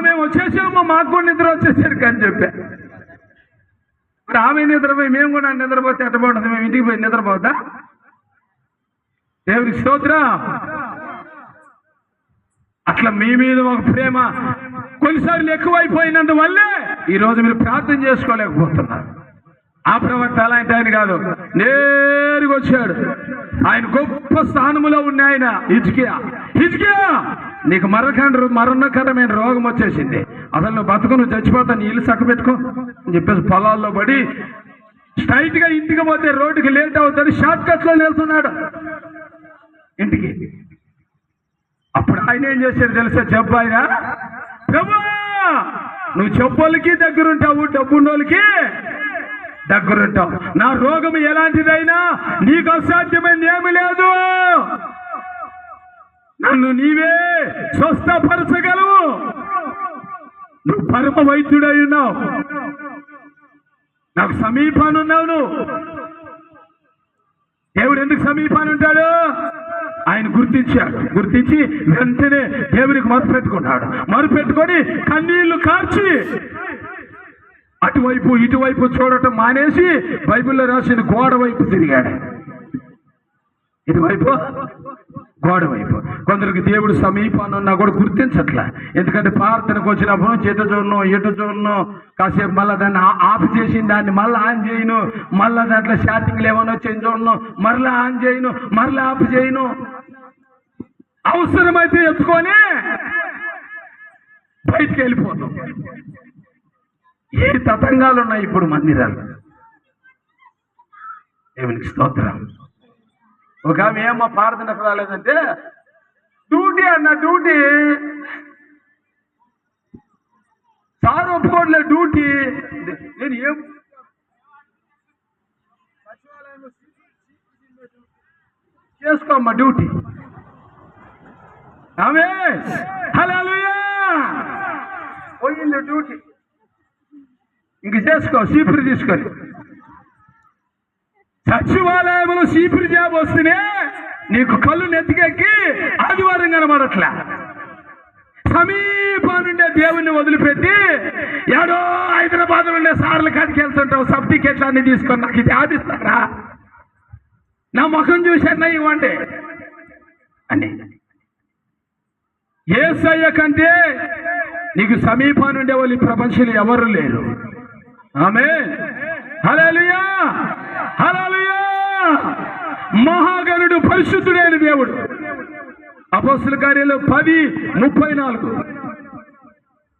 మేము వచ్చేసాము మాకు కూడా నిద్ర వచ్చేసరికి అని చెప్పా. మరి ఆమె నిద్రపోయి మేము కూడా నిద్రపోతే ఎట్టబడుతుంది మేము ఇంటికి పోయి నిద్రపోతా దేవునికి స్తోత్ర. అట్లా మీ మీద ఒక ప్రేమ కొన్నిసార్లు ఎక్కువైపోయినందువల్లే ఈ రోజు మీరు ప్రార్థన చేసుకోలేకపోతున్నారు. ఆ ప్రవక్త అలాంటి ఆయన కాదు. నేరుగా వచ్చాడు. ఆయన గొప్ప స్థానంలో ఉన్న ఆయన. హిజ్కియా. హిజ్కియా! నీకు మరకండ మరణకరమైన రోగం వచ్చేసింది. అసలు నువ్వు బతుకు నువ్వు చచ్చిపోతా నీ ఇల్లు చక్క పెట్టుకో అని చెప్పేసి పొలాల్లో పడి స్ట్రైట్గా ఇంటికి పోతే రోడ్డుకి లేట్ అవుతుంది షార్ట్ కట్లో వెళ్తున్నాడు ఇంటికి. అప్పుడు ఆయన ఏం చేశాడు తెలుసా? చెప్పు ఆయన. నువ్వు చెప్పోళ్ళకి దగ్గరుంటావు డబ్బున్నోళ్ళకి దగ్గరుంటావు. నా రోగం ఎలాంటిదైనా నీకు అసాధ్యమైంది ఏమి లేదు. నన్ను నీవే స్వస్థపరచగలవు. నువ్వు పరమ వైద్యుడై ఉన్నావు. నాకు సమీపాన్ని ఉన్నావు నువ్వు దేవుడు ఎందుకు సమీపాన్ని ఉంటాడు ఆయన గుర్తించాడు. గుర్తించి వెంటనే దేవునికి మొరుపెట్టుకున్నాడు. మరుపెట్టుకొని కన్నీళ్ళు కార్చి అటువైపు ఇటువైపు చూడటం మానేసి బైబిల్లో రాసిన గోడ వైపు తిరిగాడు. ఇటువైపు గోడ వైపు కొందరికి దేవుడు సమీపాన్ని ఉన్నా కూడా గుర్తించట్లే. ఎందుకంటే ప్రార్థనకు వచ్చినప్పుడు చేత చూడను ఎటు చూడను కాసేపు మళ్ళీ దాన్ని ఆఫ్ చేసిన దాన్ని మళ్ళీ ఆన్ చేయను. మళ్ళీ దాంట్లో షాటింగ్లు ఏమైనా వచ్చి చూడను మరలా ఆన్ చేయను మరలా ఆఫ్ చేయను. అవసరమైతే ఎత్తుకొని బయటికి వెళ్ళిపోతాం ఏ తతంగాలు ఉన్నాయి ఇప్పుడు మందిరాలు? దేవునికి స్తోత్రం. ఒక ఆమె ఏమో ప్రార్థనకు రాలేదంటే డ్యూటీ అన్న డ్యూటీ. సార్ ఒప్పుకోవట్లేదు డ్యూటీ. నేను ఏం చేసుకోమ్మా డ్యూటీ. ఆమె హల్లెలూయా. పోయింది డ్యూటీ. ఇంక చేసుకో సీపురి తీసుకొని. సచివాలయంలో సీపీ జాబ్ వస్తేనే నీకు కళ్ళు నెత్తికెక్కి ఆదివారం కనబడట్లే. సమీపానుండే దేవుణ్ణి వదిలిపెట్టి ఏడో హైదరాబాద్ ఉండే సార్లు కాడికి వెళ్తుంటావు. సబ్ టికెట్లు అన్ని తీసుకొని నాకు ఇది ఆదిస్తారా నా ముఖం చూసన్నా ఇవ్వండి? అని. ఏసయ్య కంటే నీకు సమీపానుండే వాళ్ళు ఈ ప్రపంచంలో ఎవరు లేరు. ఆమె హలో హలో మహాగణుడు పరిశుద్ధుడైన దేవుడు. అపోస్తుల కార్యాలు పది ముప్పై నాలుగు.